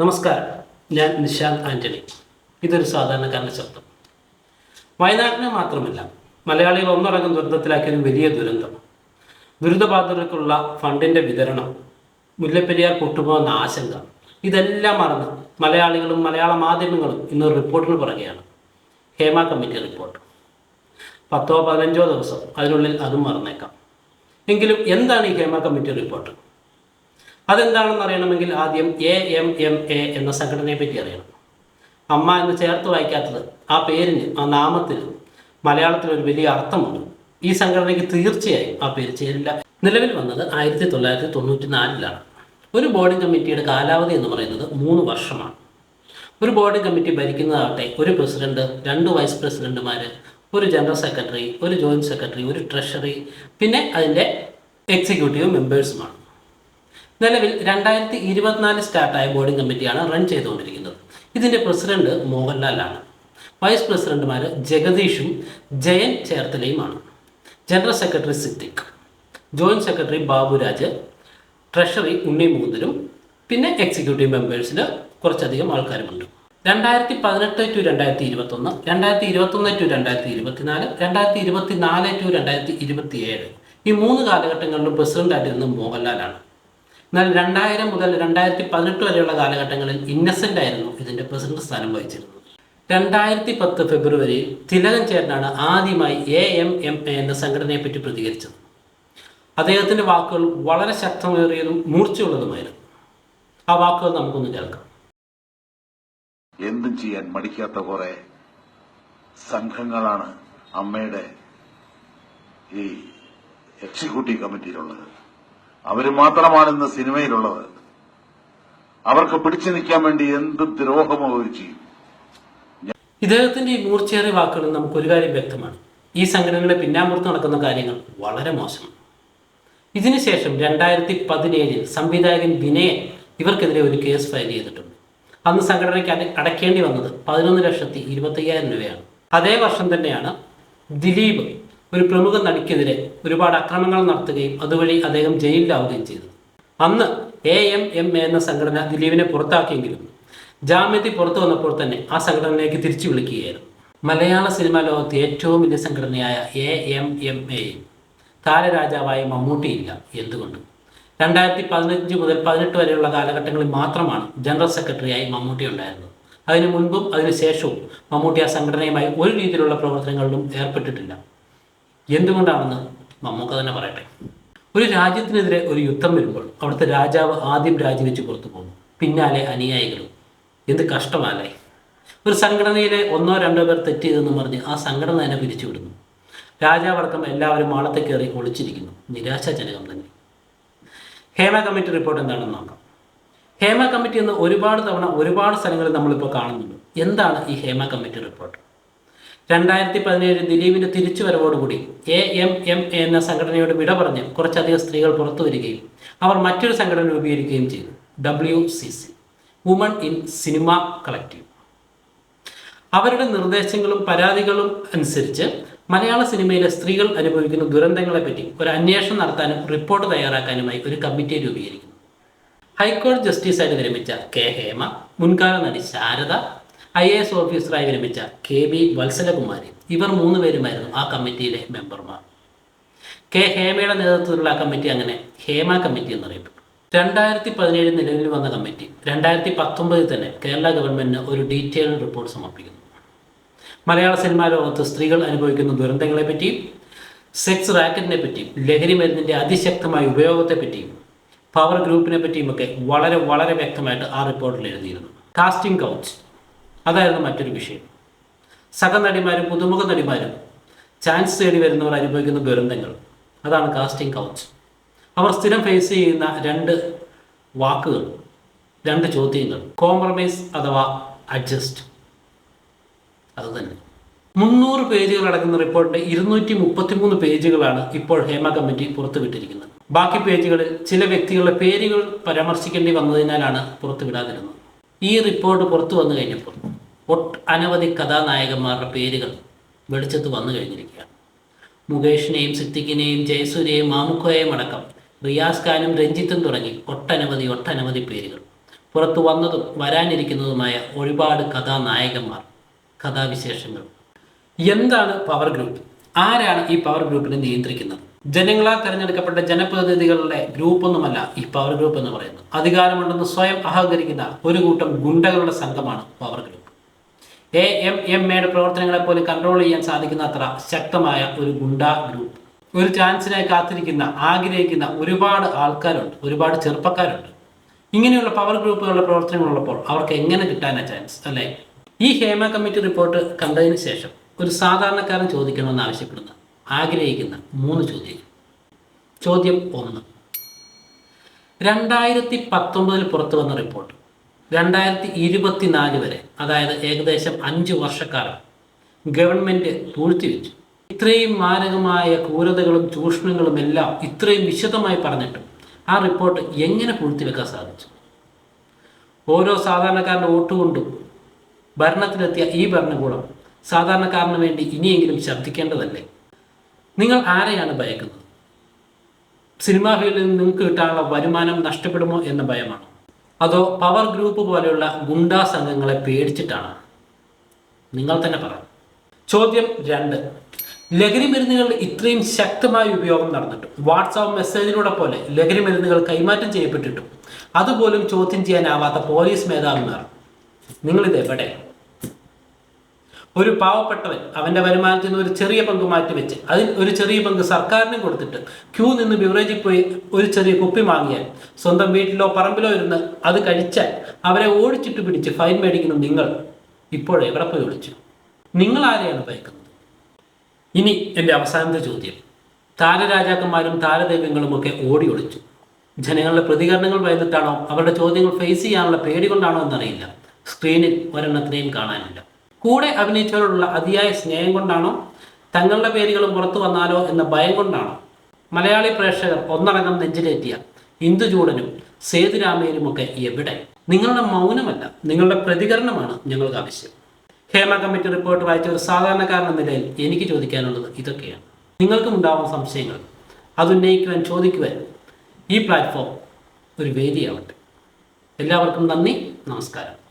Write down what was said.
നമസ്കാരം. ഞാൻ നിശാന്ത് ആന്റണി. ഇതൊരു സാധാരണക്കാരന്റെ ശബ്ദം. വയനാട്ടിനെ മാത്രമല്ല മലയാളികൾ ഒന്നടങ്കം ദുരന്തത്തിലാക്കിയ ഒരു വലിയ ദുരന്തം. ദുരിതബാധിതർക്കുള്ള ഫണ്ടിന്റെ വിതരണം മുല്ലപ്പെരിയാർ പൊട്ടുപോകുന്ന ആശങ്ക ഇതെല്ലാം മറന്ന് മലയാളികളും മലയാള മാധ്യമങ്ങളും ഇന്ന് റിപ്പോർട്ടിന് പുറകെയാണ്. Hema committee report. പത്തോ പതിനഞ്ചോ ദിവസം അതിനുള്ളിൽ അതും മറന്നേക്കാം. എങ്കിലും എന്താണ് ഈ ഹേമ കമ്മിറ്റി റിപ്പോർട്ട്? അതെന്താണെന്ന് അറിയണമെങ്കിൽ ആദ്യം എ എം എം എ എന്ന സംഘടനയെ പറ്റി അറിയണം. അമ്മ എന്ന് ചേർത്ത് വായിക്കാത്തത് ആ പേരിന് ആ നാമത്തിൽ മലയാളത്തിൽ ഒരു വലിയ അർത്ഥമുണ്ട്. ഈ സംഘടനയ്ക്ക് തീർച്ചയായും ആ പേര് ചേരില്ല. നിലവിൽ വന്നത് ആയിരത്തി തൊള്ളായിരത്തി തൊണ്ണൂറ്റി നാലിലാണ് ഒരു ബോർഡിംഗ് കമ്മിറ്റിയുടെ കാലാവധി എന്ന് പറയുന്നത് മൂന്ന് വർഷമാണ്. ഒരു ബോർഡിംഗ് കമ്മിറ്റി ഭരിക്കുന്നതാവട്ടെ ഒരു പ്രസിഡന്റ് രണ്ട് വൈസ് പ്രസിഡന്റുമാർ ഒരു ജനറൽ സെക്രട്ടറി ഒരു ജോയിന്റ് സെക്രട്ടറി ഒരു ട്രഷറി പിന്നെ അതിന്റെ എക്സിക്യൂട്ടീവ് മെമ്പേഴ്സുമാണ് നിലവിൽ രണ്ടായിരത്തി ഇരുപത്തിനാല് സ്റ്റാർട്ടായ ബോർഡിംഗ് കമ്മിറ്റിയാണ് റൺ ചെയ്തുകൊണ്ടിരിക്കുന്നത്. ഇതിന്റെ പ്രസിഡന്റ് മോഹൻലാലാണ്. വൈസ് പ്രസിഡന്റുമാർ ജഗദീഷും Jayan ചേർത്തലയുമാണ്. General secretary Siddique joint secretary Baburaj treasury Unni മൂന്നിലും പിന്നെ എക്സിക്യൂട്ടീവ് മെമ്പേഴ്സിൽ കുറച്ചധികം ആൾക്കാരുമുണ്ട്. രണ്ടായിരത്തി പതിനെട്ട് ടു രണ്ടായിരത്തി ഇരുപത്തൊന്ന് രണ്ടായിരത്തി ഇരുപത്തൊന്ന് ടു രണ്ടായിരത്തി ഇരുപത്തിനാല് രണ്ടായിരത്തി ഇരുപത്തി നാല് ടു രണ്ടായിരത്തി ഇരുപത്തി ഏഴ് ഈ മൂന്ന് കാലഘട്ടങ്ങളിലും പ്രസിഡന്റായിട്ടിരുന്നത് മോഹൻലാലാണ്. എന്നാൽ രണ്ടായിരം മുതൽ രണ്ടായിരത്തി പതിനെട്ട് വരെയുള്ള കാലഘട്ടങ്ങളിൽ ഇന്നസെന്റ് ആയിരുന്നു ഇതിന്റെ പ്രസിഡന്റ് സ്ഥാനം വഹിച്ചിരുന്നത്. രണ്ടായിരത്തി പത്ത് ഫെബ്രുവരി തിലകൻ ചേട്ടനാണ് ആദ്യമായി എ എം എം എ എന്ന സംഘടനയെ പറ്റി പ്രതികരിച്ചത്. അദ്ദേഹത്തിന്റെ വാക്കുകൾ വളരെ ശക്തമേറിയതും മൂർച്ചയുള്ളതുമായിരുന്നു. ആ വാക്കുകൾ നമുക്കൊന്ന് കേൾക്കാം. എന്തും ചെയ്യാൻ മടിക്കാത്ത കുറെ സംഘങ്ങളാണ് അമ്മയുടെ ഈ എക്സിക്യൂട്ടീവ് കമ്മിറ്റിയിലുള്ളത് അവർ മാത്രമാണ് ഇന്ന് സിനിമയിലുള്ളത്. അവർക്ക് പിടിച്ചു നിൽക്കാൻ വേണ്ടി എന്ത് ദ്രോഹമോ അവർ ചെയ്യും. ഇദ്ദേഹത്തിന്റെ മൂർച്ചയേറിയ വാക്കുകളിൽ നമുക്ക് ഒരു കാര്യം വ്യക്തമാണ്. ഈ സംഘടനയുടെ പിന്നാമ്പുറത്ത് നടക്കുന്ന കാര്യങ്ങൾ വളരെ മോശം ഇതിനുശേഷം രണ്ടായിരത്തി പതിനേഴിൽ സംവിധായകൻ വിനയൻ ഇവർക്കെതിരെ ഒരു കേസ് ഫയൽ ചെയ്തിട്ടുണ്ട്. അന്ന് സംഘടനയ്ക്ക് അട- അടയ്ക്കേണ്ടി വന്നത് പതിനൊന്ന് ലക്ഷത്തി ഇരുപത്തയ്യായിരം രൂപയാണ്. അതേ വർഷം തന്നെയാണ് ദിലീപ് ഒരു പ്രമുഖ നടിക്കെതിരെ ഒരുപാട് അക്രമങ്ങൾ നടത്തുകയും അതുവഴി അദ്ദേഹം ജയിലിലാവുകയും ചെയ്തു. അന്ന് എ എം എം എ എന്ന സംഘടന ദിലീപിനെ പുറത്താക്കിയെങ്കിലും ജാമ്യത്തിൽ പുറത്തു വന്നപ്പോൾ തന്നെ ആ സംഘടനയിലേക്ക് തിരിച്ചു വിളിക്കുകയായിരുന്നു. മലയാള സിനിമാ ലോകത്തെ ഏറ്റവും വലിയ സംഘടനയായ എ എം എം എയും താരരാജാവായ മമ്മൂട്ടിയില്ല എന്തുകൊണ്ട്. രണ്ടായിരത്തി പതിനഞ്ച് മുതൽ പതിനെട്ട് വരെയുള്ള കാലഘട്ടങ്ങളിൽ മാത്രമാണ് ജനറൽ സെക്രട്ടറിയായി മമ്മൂട്ടി ഉണ്ടായിരുന്നത്. അതിനു മുൻപും അതിനുശേഷവും മമ്മൂട്ടി ആ സംഘടനയുമായി ഒരു രീതിയിലുള്ള പ്രവർത്തനങ്ങളിലും ഏർപ്പെട്ടിട്ടില്ല. എന്തുകൊണ്ടാണെന്ന് നമുക്ക് തന്നെ പറയട്ടെ. ഒരു രാജ്യത്തിനെതിരെ ഒരു യുദ്ധം വരുമ്പോൾ അവിടുത്തെ രാജാവ് ആദ്യം രാജിവെച്ച് പുറത്തു പോകുന്നു. പിന്നാലെ അനുയായികളും. എന്ത് കഷ്ടമല്ലേ? ഒരു സംഘടനയിലെ ഒന്നോ രണ്ടോ പേർ തെറ്റ് ചെയ്തെന്ന് പറഞ്ഞ് ആ സംഘടന തന്നെ പിരിച്ചുവിടുന്നു. രാജാവടക്കം എല്ലാവരും മാളത്തെ കയറി ഒളിച്ചിരിക്കുന്നു. നിരാശാജനകം തന്നെ. ഹേമ കമ്മിറ്റി റിപ്പോർട്ട് എന്താണെന്ന് നോക്കാം. ഹേമ കമ്മിറ്റി എന്ന് ഒരുപാട് തവണ ഒരുപാട് സ്ഥലങ്ങളിൽ നമ്മളിപ്പോൾ കാണുന്നുണ്ട്. എന്താണ് ഈ ഹേമ കമ്മിറ്റി റിപ്പോർട്ട് രണ്ടായിരത്തി പതിനേഴ് ദിലീപിന്റെ തിരിച്ചുവരവോടുകൂടി എം എം എ എന്ന സംഘടനയോട് വിട പറഞ്ഞ് കുറച്ചധികം സ്ത്രീകൾ പുറത്തു വരികയും അവർ മറ്റൊരു സംഘടന രൂപീകരിക്കുകയും ചെയ്തു. W C C woman in cinema collective അവരുടെ നിർദ്ദേശങ്ങളും പരാതികളും അനുസരിച്ച് മലയാള സിനിമയിലെ സ്ത്രീകൾ അനുഭവിക്കുന്ന ദുരന്തങ്ങളെപ്പറ്റി ഒരു അന്വേഷണം നടത്താനും റിപ്പോർട്ട് തയ്യാറാക്കാനുമായി ഒരു കമ്മിറ്റി രൂപീകരിക്കുന്നു. ഹൈക്കോടതി ജസ്റ്റിസായിട്ട് വിരമിച്ച കെ ഹേമ മുൻകാല നടി ശാരദ ഐ എ എസ് ഓഫീസറായി വിരമിച്ച കെ ബി വത്സലകുമാരി. ഇവർ മൂന്ന് പേരുമായിരുന്നു ആ കമ്മിറ്റിയിലെ മെമ്പർമാർ. കെ ഹേമയുടെ നേതൃത്വത്തിലുള്ള ആ കമ്മിറ്റി അങ്ങനെ ഹേമ കമ്മിറ്റി എന്നറിയപ്പെട്ടു. രണ്ടായിരത്തി പതിനേഴ് നിലവിൽ വന്ന കമ്മിറ്റി രണ്ടായിരത്തി പത്തൊമ്പതിൽ തന്നെ കേരള ഗവൺമെന്റിന് ഒരു ഡീറ്റെയിൽഡ് റിപ്പോർട്ട് സമർപ്പിക്കുന്നു. മലയാള സിനിമാ ലോകത്ത് സ്ത്രീകൾ അനുഭവിക്കുന്ന ദുരന്തങ്ങളെ പറ്റിയും സെക്സ് റാക്കറ്റിനെ പറ്റിയും ലഹരി മരുന്നിന്റെ അതിശക്തമായ ഉപയോഗത്തെ പറ്റിയും പവർ ഗ്രൂപ്പിനെ പറ്റിയുമൊക്കെ വളരെ വളരെ വ്യക്തമായിട്ട് ആ റിപ്പോർട്ടിൽ എഴുതിയിരുന്നു. Casting couch. അതായിരുന്നു മറ്റൊരു വിഷയം. സഹനടിമാരും പുതുമുഖ നടിമാരും ചാൻസ് തേടി വരുന്നവർ അനുഭവിക്കുന്ന ദുരന്തങ്ങൾ. അതാണ് കാസ്റ്റിംഗ് കൗച്ച് അവർ സ്ഥിരം ഫേസ് ചെയ്യുന്ന രണ്ട് വാക്കുകൾ രണ്ട് ചോദ്യങ്ങൾ. കോംപ്രമൈസ് അഥവാ അഡ്ജസ്റ്റ് അതുതന്നെ. മുന്നൂറ് പേജുകൾ അടങ്ങുന്ന റിപ്പോർട്ടിന്റെ ഇരുന്നൂറ്റി മുപ്പത്തിമൂന്ന് പേജുകളാണ് ഇപ്പോൾ ഹേമ കമ്മിറ്റി പുറത്തുവിട്ടിരിക്കുന്നത്. ബാക്കി പേജുകളിൽ ചില വ്യക്തികളുടെ പേരുകൾ പരാമർശിക്കേണ്ടി വന്നതിനാലാണ് പുറത്തുവിടാതിരുന്നത്. ഈ റിപ്പോർട്ട് പുറത്തു വന്നു കഴിഞ്ഞപ്പോൾ ഒട്ട് അനവധി കഥാനായകന്മാരുടെ പേരുകൾ വെളിച്ചത്ത് വന്നു കഴിഞ്ഞിരിക്കുകയാണ്. മുകേഷിനെയും സിദ്ദിഖിനെയും ജയസൂര്യയും മാമുക്കോയെയും അടക്കം റിയാസ് ഖാനും രഞ്ജിത്തും തുടങ്ങി ഒട്ടനവധി ഒട്ടനവധി പേരുകൾ. പുറത്തു വന്നതും വരാനിരിക്കുന്നതുമായ ഒരുപാട് കഥാനായകന്മാർ കഥാവിശേഷങ്ങൾ. എന്താണ് പവർ ഗ്രൂപ്പ് ആരാണ് ഈ പവർ ഗ്രൂപ്പിനെ നിയന്ത്രിക്കുന്നത്? ജനങ്ങളാൽ തെരഞ്ഞെടുക്കപ്പെട്ട ജനപ്രതിനിധികളുടെ ഗ്രൂപ്പ് ഒന്നുമല്ല ഈ പവർ ഗ്രൂപ്പ് എന്ന് പറയുന്നത്. അധികാരമുണ്ടെന്ന് സ്വയം അഹങ്കരിക്കുന്ന ഒരു കൂട്ടം ഗുണ്ടകളുടെ സംഘമാണ് power group A M M എയുടെ പ്രവർത്തനങ്ങളെ പോലും കൺട്രോൾ ചെയ്യാൻ സാധിക്കുന്ന അത്ര ശക്തമായ ഒരു ഗുണ്ട ഗ്രൂപ്പ് ഒരു ചാൻസിനായി കാത്തിരിക്കുന്ന ആഗ്രഹിക്കുന്ന ഒരുപാട് ആൾക്കാരുണ്ട് ഒരുപാട് ചെറുപ്പക്കാരുണ്ട്. ഇങ്ങനെയുള്ള പവർ ഗ്രൂപ്പുകളുടെ പ്രവർത്തനങ്ങളുള്ളപ്പോൾ അവർക്ക് എങ്ങനെ കിട്ടാനാ ചാൻസ് അല്ലേ? ഈ ഹേമ കമ്മിറ്റി റിപ്പോർട്ട് കണ്ടതിന് ശേഷം ഒരു സാധാരണക്കാരൻ ചോദിക്കണമെന്ന് ആവശ്യപ്പെടുന്ന. ആഗ്രഹിക്കുന്ന മൂന്ന് ചോദ്യങ്ങൾ. ചോദ്യം ഒന്ന്. രണ്ടായിരത്തി പത്തൊമ്പതിൽ പുറത്തു വന്ന റിപ്പോർട്ട്. രണ്ടായിരത്തി ഇരുപത്തിനാല് വരെ അതായത് ഏകദേശം അഞ്ച് വർഷക്കാലം ഗവൺമെന്റ് തൂഴ്ത്തിവെച്ചു ഇത്രയും മാരകമായ ക്രൂരതകളും ചൂഷണങ്ങളും എല്ലാം ഇത്രയും വിശദമായി പറഞ്ഞിട്ടും ആ റിപ്പോർട്ട് എങ്ങനെ പൂഴ്ത്തിവെക്കാൻ സാധിച്ചു? ഓരോ സാധാരണക്കാരന്റെ വോട്ട് കൊണ്ടും ഭരണത്തിലെത്തിയ ഈ ഭരണകൂടം സാധാരണക്കാരന് വേണ്ടി ഇനിയെങ്കിലും ശബ്ദിക്കേണ്ടതല്ലേ നിങ്ങൾ ആരെയാണ് ഭയക്കുന്നത്? സിനിമാ ഫീൽഡിൽ നിങ്ങൾക്ക് കിട്ടാനുള്ള വരുമാനം നഷ്ടപ്പെടുമോ എന്ന ഭയമാണ്? അതോ പവർ ഗ്രൂപ്പ് പോലെയുള്ള ഗുണ്ടാ സംഘങ്ങളെ പേടിച്ചിട്ടാണ്? നിങ്ങൾ തന്നെ പറ ചോദ്യം രണ്ട്. ലഹരി മരുന്നുകളുടെ ഇത്രയും ശക്തമായ ഉപയോഗം നടന്നിട്ടും വാട്സാപ്പ് മെസ്സേജിലൂടെ പോലെ ലഹരി മരുന്നുകൾ കൈമാറ്റം ചെയ്യപ്പെട്ടിട്ടും അതുപോലും ചോദ്യം ചെയ്യാനാവാത്ത പോലീസ് മേധാവിമാർ. നിങ്ങളിത് എവിടെ ഒരു പാവപ്പെട്ടവൻ അവന്റെ വരുമാനത്തിൽ നിന്ന് ഒരു ചെറിയ പങ്ക് മാറ്റി വെച്ച് അതിൽ ഒരു ചെറിയ പങ്ക് സർക്കാരിനും കൊടുത്തിട്ട് ക്യൂ നിന്ന് ബിവറേജിൽ പോയി ഒരു ചെറിയ കുപ്പി വാങ്ങിയാൽ സ്വന്തം വീട്ടിലോ പറമ്പിലോ ഇരുന്ന് അത് കഴിച്ചാൽ അവരെ ഓടിച്ചിട്ട് പിടിച്ച് ഫൈൻ മേടിക്കുന്നു നിങ്ങൾ ഇപ്പോൾ എവിടെ പോയി വിളിച്ചു നിങ്ങൾ ആരെയാണ് ഭയക്കുന്നത്? ഇനി എന്റെ അവസാനത്തെ ചോദ്യം. താരരാജാക്കന്മാരും താരദൈവങ്ങളും ഒക്കെ ഓടി ഒളിച്ചു. ജനങ്ങളുടെ പ്രതികരണങ്ങൾ ഭയന്നിട്ടാണോ അവരുടെ ചോദ്യങ്ങൾ ഫേസ് ചെയ്യാനുള്ള പേടി കൊണ്ടാണോ എന്നറിയില്ല. സ്ക്രീനിൽ ഒരെണ്ണത്തിനെയും കാണാനില്ല. കൂടെ അഭിനയിച്ചവരോടുള്ള അതിയായ സ്നേഹം കൊണ്ടാണോ? തങ്ങളുടെ പേരുകളും പുറത്തു വന്നാലോ എന്ന ഭയം കൊണ്ടാണോ? മലയാളി പ്രേക്ഷകർ ഒന്നടങ്കം നെഞ്ചിലേറ്റിയ ഇന്ദുചൂടനും സേതുരാമയിലുമൊക്കെ എവിടെ? നിങ്ങളുടെ മൗനമല്ല നിങ്ങളുടെ പ്രതികരണമാണ് ഞങ്ങൾക്ക് ആവശ്യം. ഹേമ കമ്മിറ്റി റിപ്പോർട്ട് വായിച്ച ഒരു സാധാരണക്കാരൻ നിലയിൽ എനിക്ക് ചോദിക്കാനുള്ളത് ഇതൊക്കെയാണ്. നിങ്ങൾക്കും ഉണ്ടാവുന്ന സംശയങ്ങൾ. അതുന്നയിക്കുവാൻ ചോദിക്കുവാൻ ഈ പ്ലാറ്റ്ഫോം ഒരു വേദിയാവട്ടെ. എല്ലാവർക്കും നന്ദി നമസ്കാരം.